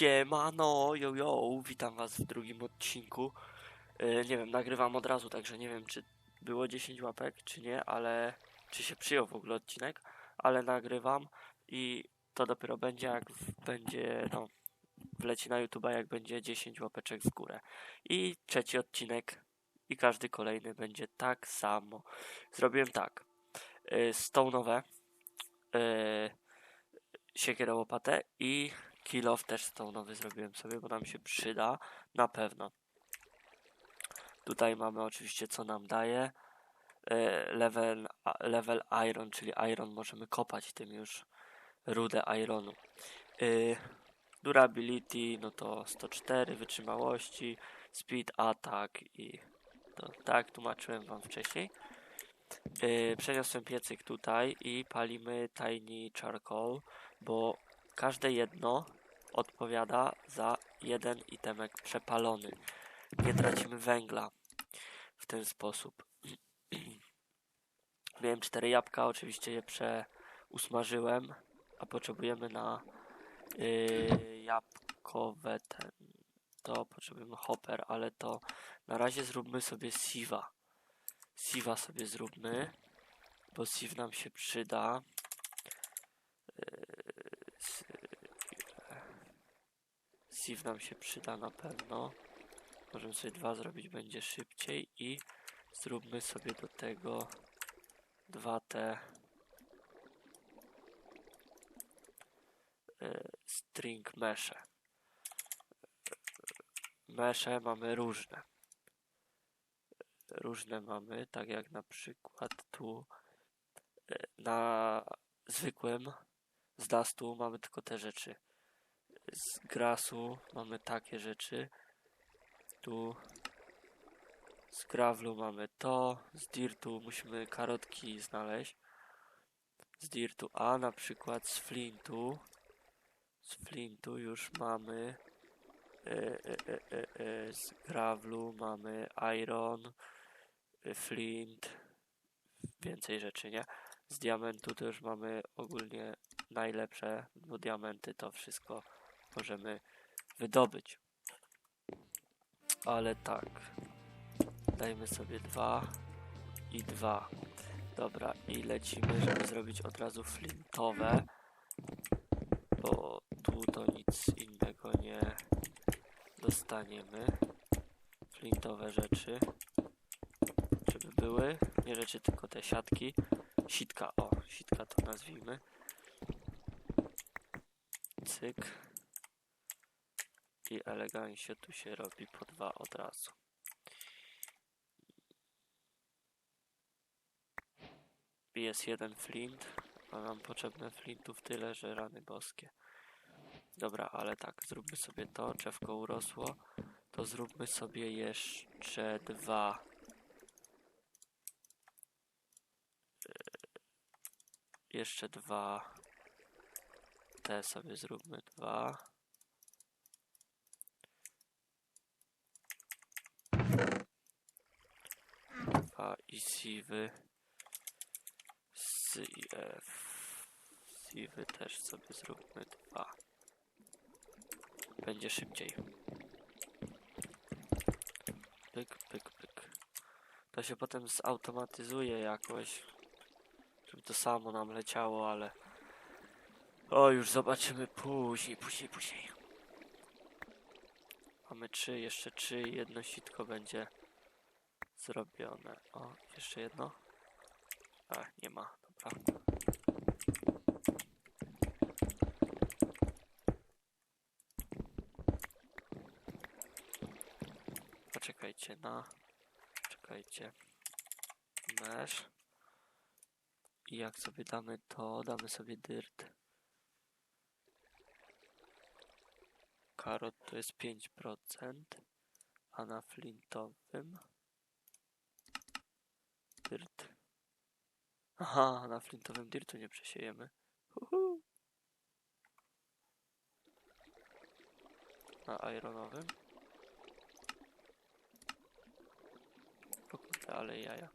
Siemano, yo yo, witam was w drugim odcinku. E, nie wiem, nagrywam od razu, także nie wiem czy było 10 łapek, czy nie, ale czy się przyjął w ogóle odcinek, ale nagrywam i to dopiero będzie jak będzie, no, wleci na YouTube'a jak będzie 10 łapeczek w górę. I trzeci odcinek i każdy kolejny będzie tak samo. Zrobiłem tak, e, stone'owe, e, siekierę łopatę i Kill off też tą nowy zrobiłem sobie, bo nam się przyda na pewno. Tutaj mamy oczywiście co nam daje. E, Level, level iron, czyli iron możemy kopać tym już rudę ironu. E, Durability, no to 104 wytrzymałości, speed, attack i to tak tłumaczyłem wam wcześniej. E, Przeniosłem piecyk tutaj i palimy tiny charcoal, bo każde jedno odpowiada za jeden itemek przepalony. Nie tracimy węgla w ten sposób. Miałem cztery jabłka, oczywiście je przeusmażyłem, a potrzebujemy na yy, jabłkowe ten, to potrzebujemy hopper, ale to na razie zróbmy sobie siwa. Siwa sobie zróbmy, bo siv nam się przyda. Sieve nam się przyda na pewno. Możemy sobie dwa zrobić, będzie szybciej i zróbmy sobie do tego dwa te e, string mesze. Mesze mamy różne. Różne mamy, tak jak na przykład tu e, na zwykłym z dustu mamy tylko te rzeczy z grasu mamy takie rzeczy. Tu z gravelu mamy to. Z dirtu musimy karotki znaleźć. Z dirtu, a na przykład z flintu. Z flintu już mamy. E, e, e, e, e, z gravelu mamy iron, e, flint, więcej rzeczy, nie? Z diamentu to już mamy ogólnie najlepsze, bo diamenty to wszystko możemy wydobyć. Ale tak. Dajmy sobie dwa i dwa. Dobra, i lecimy, żeby zrobić od razu flintowe. Bo tu to nic innego nie dostaniemy. Flintowe rzeczy. Żeby były. Nie rzeczy, tylko te siatki. Sitka, o, sitka to nazwijmy. Cyk i elegancie tu się robi po dwa od razu. Jest jeden flint, a nam potrzebne flintów tyle, że rany boskie. Dobra, ale tak, zróbmy sobie to, drzewko urosło, to zróbmy sobie jeszcze dwa. Jeszcze dwa. Te sobie zróbmy dwa. Dwa i siwy. S i F. Siwy też sobie zróbmy dwa. Będzie szybciej. Pyk, pyk, pyk. To się potem zautomatyzuje jakoś. Żeby to samo nam leciało, ale... O, już zobaczymy później, później, później. Mamy trzy, jeszcze trzy jedno sitko będzie zrobione. O, jeszcze jedno. A, nie ma, dobra. Poczekajcie na... Czekajcie. Mesh. I jak sobie damy to, damy sobie dirt. Karot to jest 5%, a na flintowym dirt. Aha, na flintowym dirtu nie przesiejemy. Uhu. Na ironowym. O kurde, ale jaja.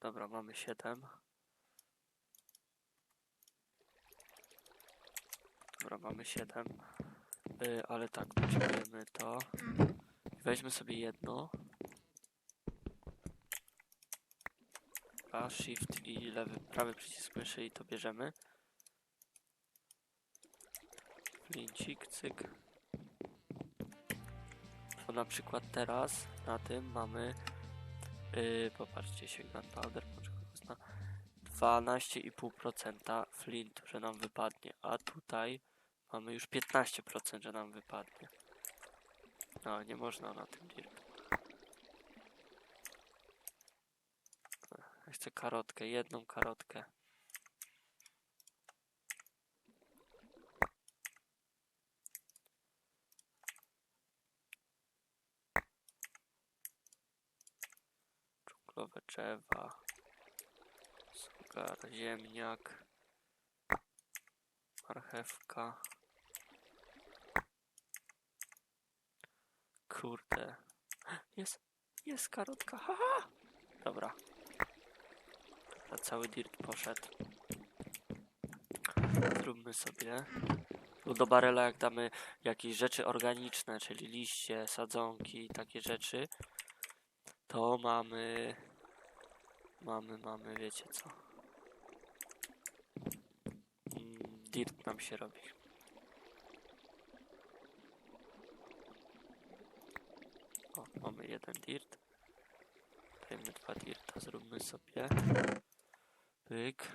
Dobra, mamy 7. Dobra, mamy 7. Y, ale tak, potrzebujemy to. Weźmy sobie jedno. A, shift i lewy, prawy przycisk myszy i to bierzemy. Flincik, cyk. To na przykład teraz na tym mamy, yy, popatrzcie się, gunpowder, zna, 12,5% flintu, że nam wypadnie, a tutaj mamy już 15%, że nam wypadnie. No, nie można na tym. Ja chcę karotkę, jedną karotkę. Dżunglowe drzewa. Sugar, ziemniak. Marchewka. Kurde. Jest, jest karotka, haha! Dobra. Na cały dirt poszedł. Zróbmy sobie. Tu do barela jak damy jakieś rzeczy organiczne, czyli liście, sadzonki i takie rzeczy, to mamy... Mamy, mamy, wiecie co. Mm, dirt nam się robi. O, mamy jeden dirt. Dajmy dwa dirta, zróbmy sobie. Pyk.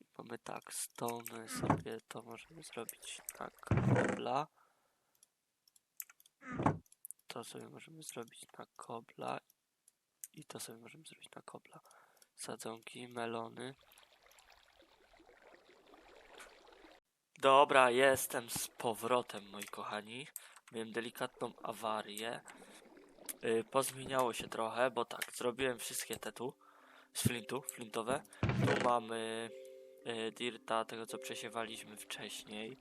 I mamy tak, stony sobie to możemy zrobić na kobla. To sobie możemy zrobić na kobla. I to sobie możemy zrobić na kobla. Sadzonki, melony. Dobra, jestem z powrotem, moi kochani. Miałem delikatną awarię. Yy, pozmieniało się trochę, bo tak, zrobiłem wszystkie te tu z flintu, flintowe. Tu mamy y, dirta, tego co przesiewaliśmy wcześniej.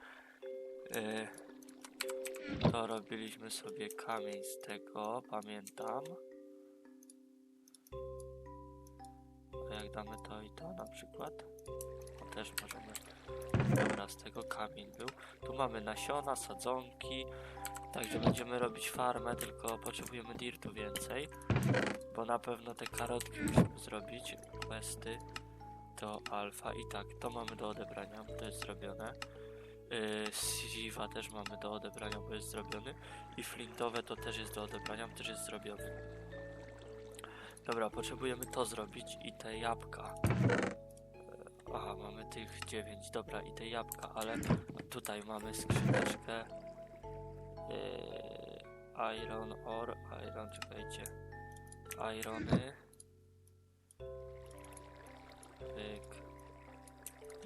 Y, to robiliśmy sobie kamień z tego, pamiętam. A jak damy to i to na przykład, to też możemy. Dobra, z tego kamień był. Tu mamy nasiona, sadzonki. Także będziemy robić farmę, tylko potrzebujemy dirtu więcej. Bo na pewno te karotki musimy zrobić. Questy to alfa i tak, to mamy do odebrania, to jest zrobione. Yy, Siva też mamy do odebrania, bo jest zrobiony. I flintowe to też jest do odebrania, też jest zrobiony. Dobra, potrzebujemy to zrobić i te jabłka. Aha, mamy tych 9, dobra, i te jabłka, ale tutaj mamy skrzyneczkę. Yy, iron ore, iron, czekajcie. Irony. Pyk.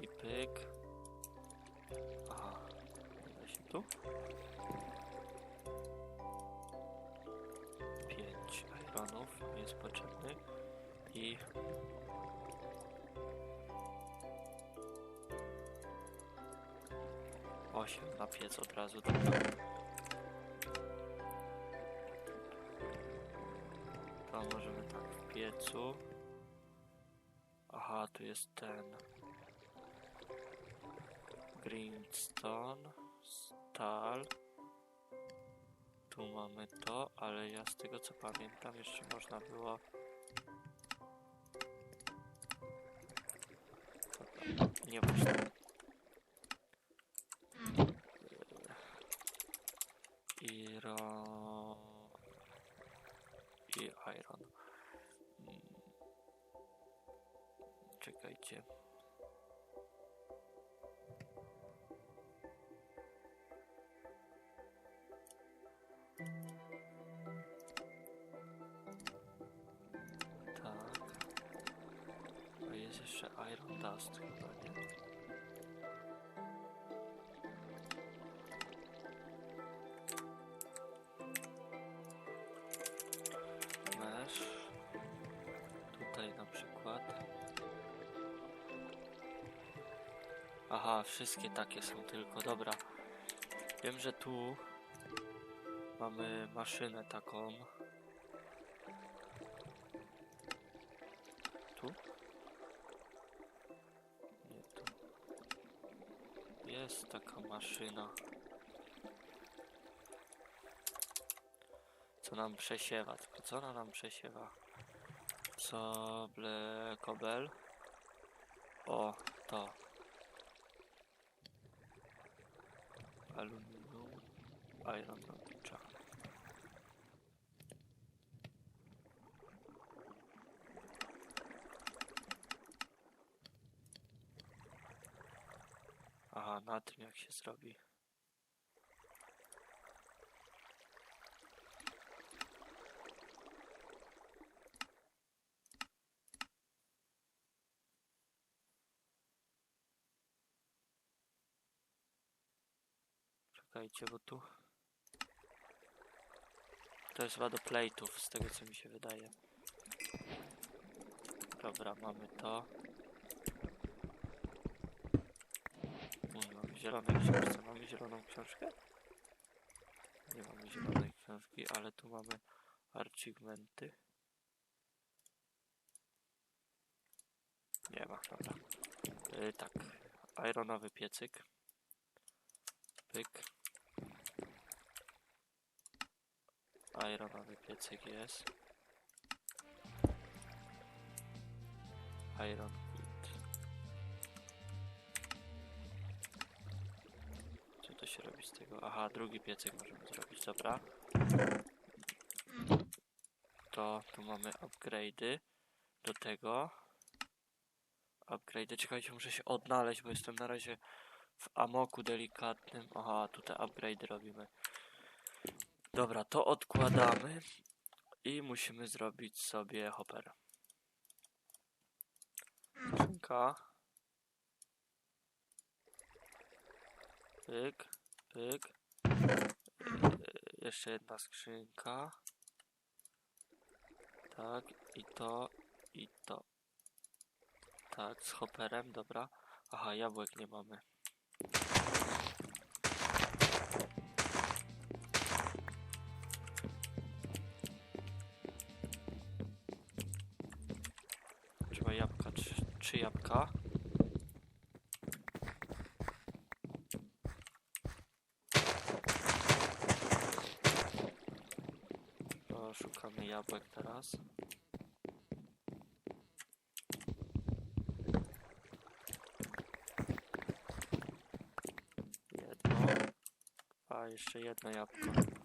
I pyk. Aha. Da się tu? Pięć ironów jest potrzebnych. I... Osiem na piec od razu, dobra. To możemy tak w piecu. Aha, tu jest ten. Greenstone, stal. Tu mamy to, ale ja z tego co pamiętam jeszcze można było. Dobra, Nieważne. Iron Czekajcie. Tak. A jest jeszcze Iron Dust chyba, nie? Aha, wszystkie takie są tylko, dobra. Wiem, że tu mamy maszynę taką. Tu? Nie, tu. jest taka maszyna. Co nam przesiewa? Tylko co ona nam przesiewa? Co ble kobel? O, to. Aluminium. Iron robicza. Aha, na tym jak się zrobi. Czekajcie, bo tu... To jest chyba do plate'ów, z tego co mi się wydaje. Dobra, mamy to. Mm, Mamy zielone książce. Mamy zieloną książkę? Nie mamy zielonej książki, ale tu mamy achievementy. Nie ma, dobra. Yy, tak. Ironowy piecyk. Pyk. Ironowy piecyk jest. Iron Quid. Co to się robi z tego? Aha, drugi piecyk możemy zrobić, dobra. To tu mamy upgrade'y do tego. Upgrade'y, czekajcie, muszę się odnaleźć, bo jestem na razie w amoku delikatnym. Aha, tutaj upgrade'y robimy. Dobra, to odkładamy i musimy zrobić sobie hopper. Skrzynka. Pyk, pyk. Yy, jeszcze jedna skrzynka. Tak, i to, i to. Tak, z hopperem, dobra. Aha, jabłek nie mamy. Trzy jabłka. Szukamy jabłek teraz. Jedno. A jeszcze jedno jabłko.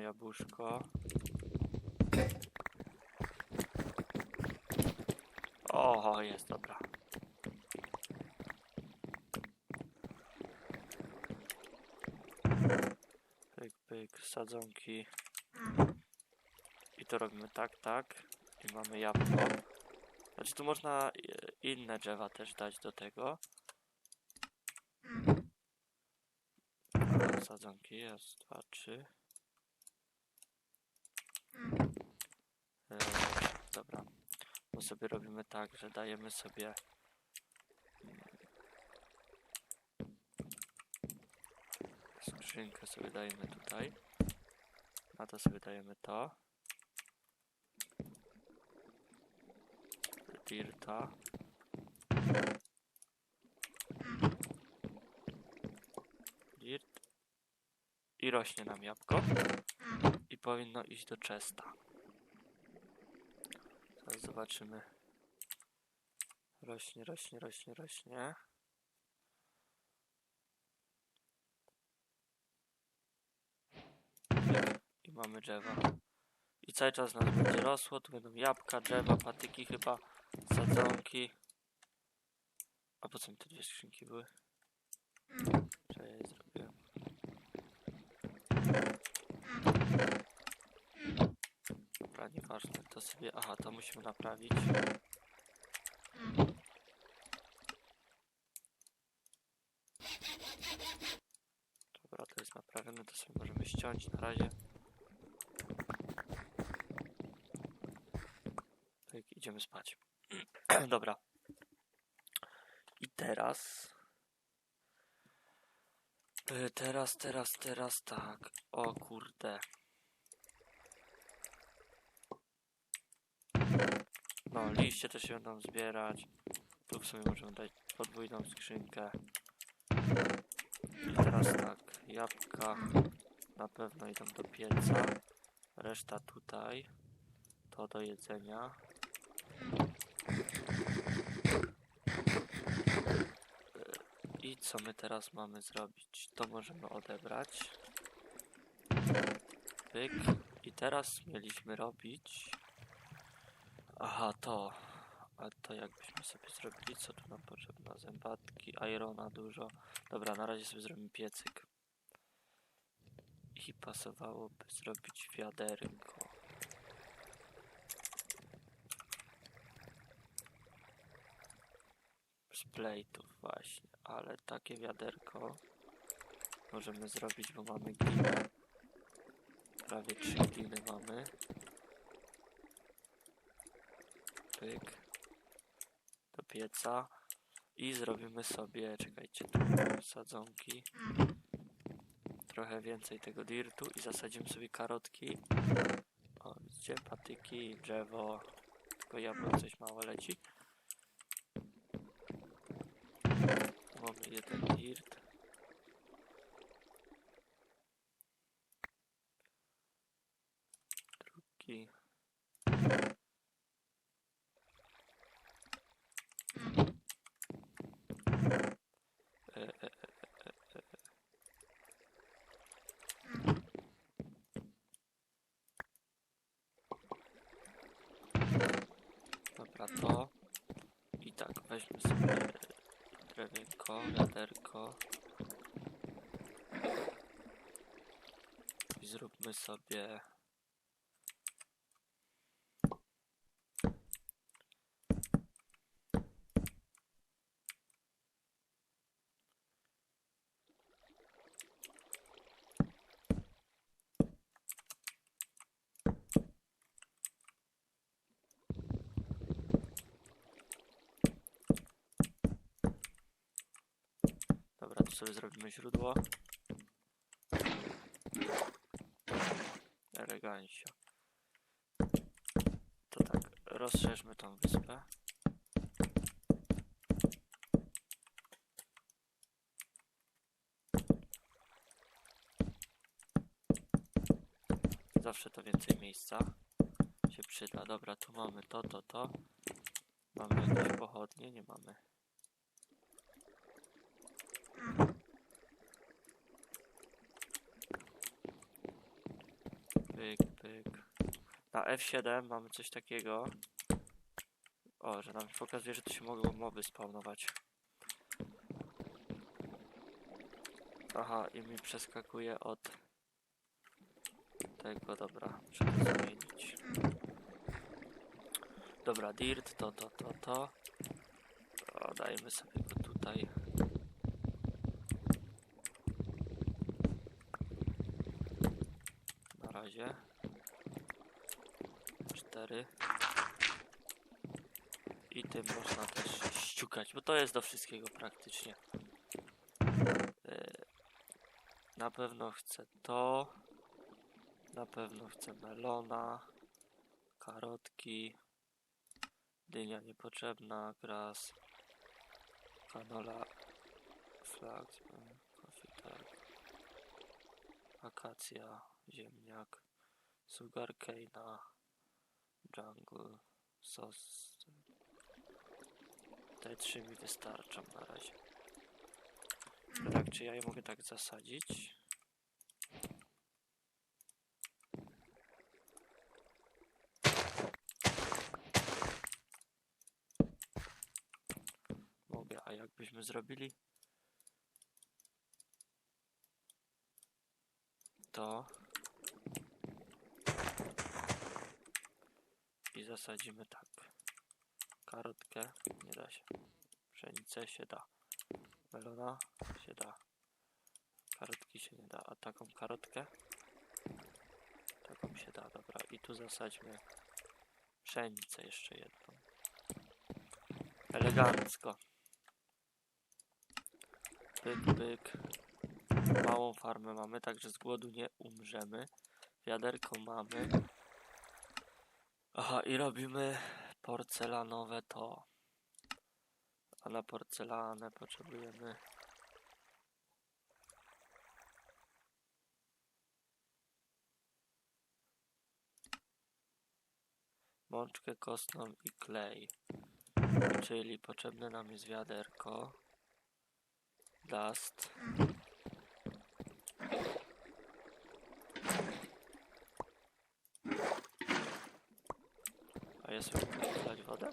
Jabłuszko. O, jest dobra. Pyk, pyk, sadzonki. I to robimy tak, tak. I mamy jabłko. Znaczy tu można e, inne drzewa też dać do tego. Sadzonki jest, dwa, trzy. Dobra. Bo sobie robimy tak, że dajemy sobie skrzynkę sobie dajemy tutaj. Na to sobie dajemy to. Dirta. Dirt. I rośnie nam jabłko. Powinno iść do chesta. Teraz zobaczymy. Rośnie, rośnie, rośnie, rośnie. I mamy drzewa. I cały czas nas będzie rosło. Tu będą jabłka, drzewa, patyki chyba, sadzonki. A po co mi te dwie skrzynki były? Że ja je zrobiłem. Dobra, nieważne. To sobie... Aha, to musimy naprawić. Dobra, to jest naprawione. To sobie możemy ściąć na razie. Tak, idziemy spać. Dobra. I teraz. Y, Teraz, teraz, teraz tak. O kurde. Liście też się będą zbierać. Tu w sumie możemy dać podwójną skrzynkę. I teraz tak, jabłka na pewno idą do pieca. Reszta tutaj. To do jedzenia. I co my teraz mamy zrobić? To możemy odebrać. Pyk. I teraz mieliśmy robić. Aha, to. A to jakbyśmy sobie zrobili, co tu nam potrzebne? Zębatki, irona dużo. Dobra, na razie sobie zrobimy piecyk. I pasowałoby zrobić wiaderko. Z plate'ów właśnie, ale takie wiaderko możemy zrobić, bo mamy glinę. Prawie trzy gliny mamy. Pyk. Do pieca. I zrobimy sobie, czekajcie, tu sadzonki. Trochę więcej tego dirtu i zasadzimy sobie karotki. O, widzicie, patyki, drzewo. Tylko jabłek coś mało leci. Mamy jeden dirt. Drugi. E, e, e, e, e, e. Dobra, to. I tak, weźmy sobie drewienko, wiaderko. I zróbmy sobie... Dobra, zrobimy źródło. Elegancio. To tak, rozszerzmy tą wyspę. Zawsze to więcej miejsca się przyda. Dobra, tu mamy to, to, to. Mamy pochodnie? Nie mamy. Pyk. Na F7 mamy coś takiego. O, że nam pokazuje, że tu się mogą moby spawnować. Aha, i mi przeskakuje od tego, dobra, trzeba zmienić. Dobra, dirt, to, to, to, to. O, dajmy sobie go tutaj. Na razie. I tym można też ściukać, bo to jest do wszystkiego praktycznie. E, Na pewno chcę to. Na pewno chcę melona. Karotki. Dynia niepotrzebna. Gras. Kanola. Flax. mm, Coffee tak. Akacja. Ziemniak. Sugarcane'a. Jungle. Sos. Te trzy mi wystarczą na razie. Tak, czy ja je mogę tak zasadzić? Mogę, a jakbyśmy zrobili to i zasadzimy tak. Karotkę nie da się. Pszenicę się da. Melona się da. Karotki się nie da. A taką karotkę? Taką się da, dobra. I tu zasadźmy pszenicę jeszcze jedną. Elegancko. Pyk, pyk. Małą farmę mamy, także z głodu nie umrzemy. Wiaderko mamy. Aha, i robimy porcelanowe to. A na porcelanę potrzebujemy mączkę kostną i klej. Czyli potrzebne nam jest wiaderko, dust, ja sobie wlać wodę?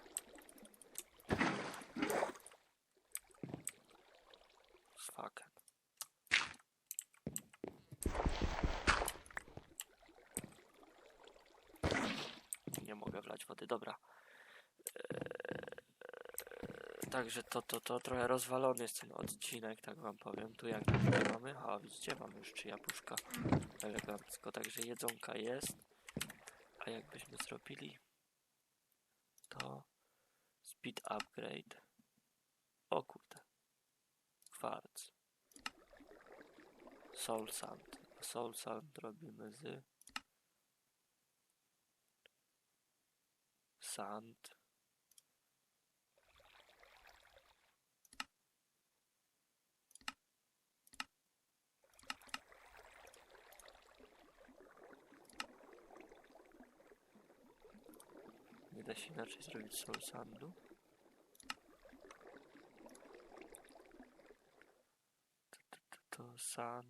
Nie mogę wlać wody, dobra. Eee, Także to, to, to trochę rozwalony jest ten odcinek, tak wam powiem. Tu jak mamy, a widzicie, mamy już trzy jabłuszka. Elegancko, także jedzonka jest. A jakbyśmy zrobili speed upgrade. O kurde. Kwarc. Soul sand. Soul sand robimy z sand. Nie da się inaczej zrobić soul sandu. To, to, to, to O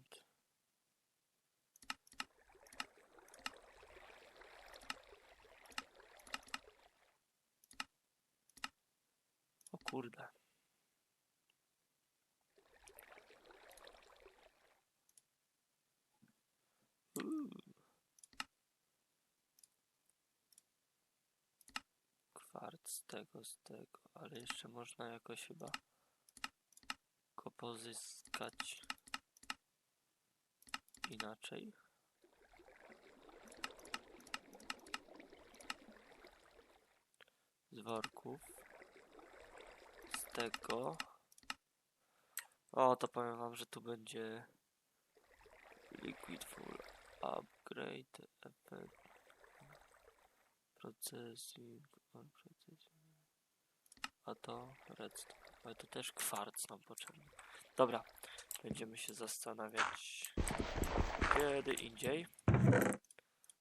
kurde. Uuu. Kwarc z tego, z tego, ale jeszcze można jakoś chyba go pozyskać inaczej. Z worków. Z tego. O, to powiem wam, że tu będzie Liquid Full Upgrade Effect Processing on processing. A to redstone. Ale to też kwarc nam potrzebny. Dobra, będziemy się zastanawiać kiedy indziej.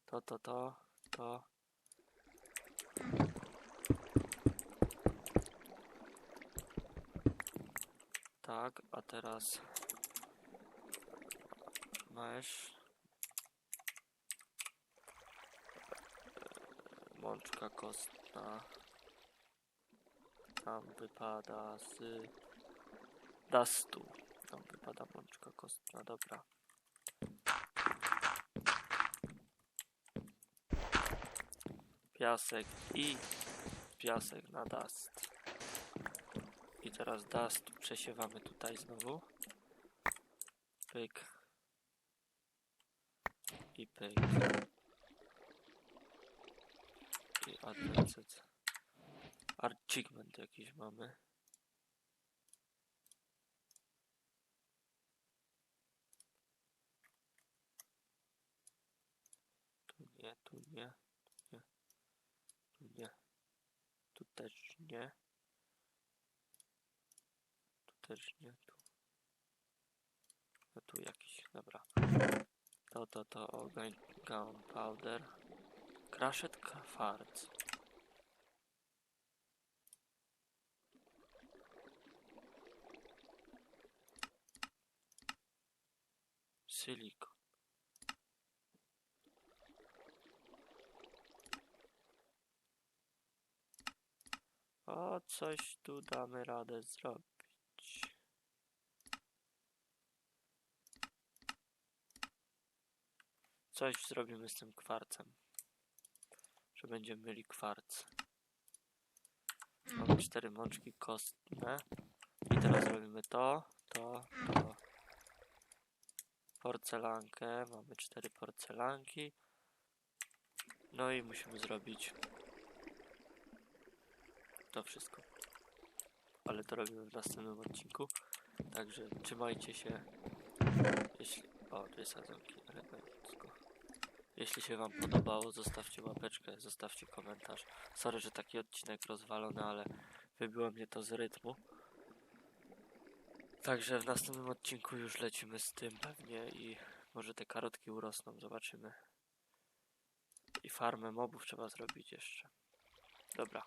To, to, to, to. Tak, a teraz masz mączka kostna. Tam wypada z dustu. Tam wypada mączka kostna, dobra. Piasek i piasek na dust. I teraz dust przesiewamy tutaj znowu. Pyk. I pyk. I advanced. Achievement jakiś mamy. Tu nie, nie, tu nie, tu też nie, tu też nie, tu. A tu jakiś, dobra. To, to, to, organic gunpowder. Crushed farts. Silikon. O, coś tu damy radę zrobić. Coś zrobimy z tym kwarcem. Że będziemy mieli kwarc. Mamy cztery mączki kostne. I teraz robimy to, to, to. Porcelankę. Mamy cztery porcelanki. No i musimy zrobić to wszystko. Ale to robimy w następnym odcinku. Także trzymajcie się. Jeśli. O, tu jest sadzonki elegancko. Jeśli się wam podobało, zostawcie łapeczkę, zostawcie komentarz. Sorry, że taki odcinek rozwalony, ale wybiło mnie to z rytmu. Także w następnym odcinku już lecimy z tym pewnie i może te karotki urosną, zobaczymy. I farmę mobów trzeba zrobić jeszcze. Dobra,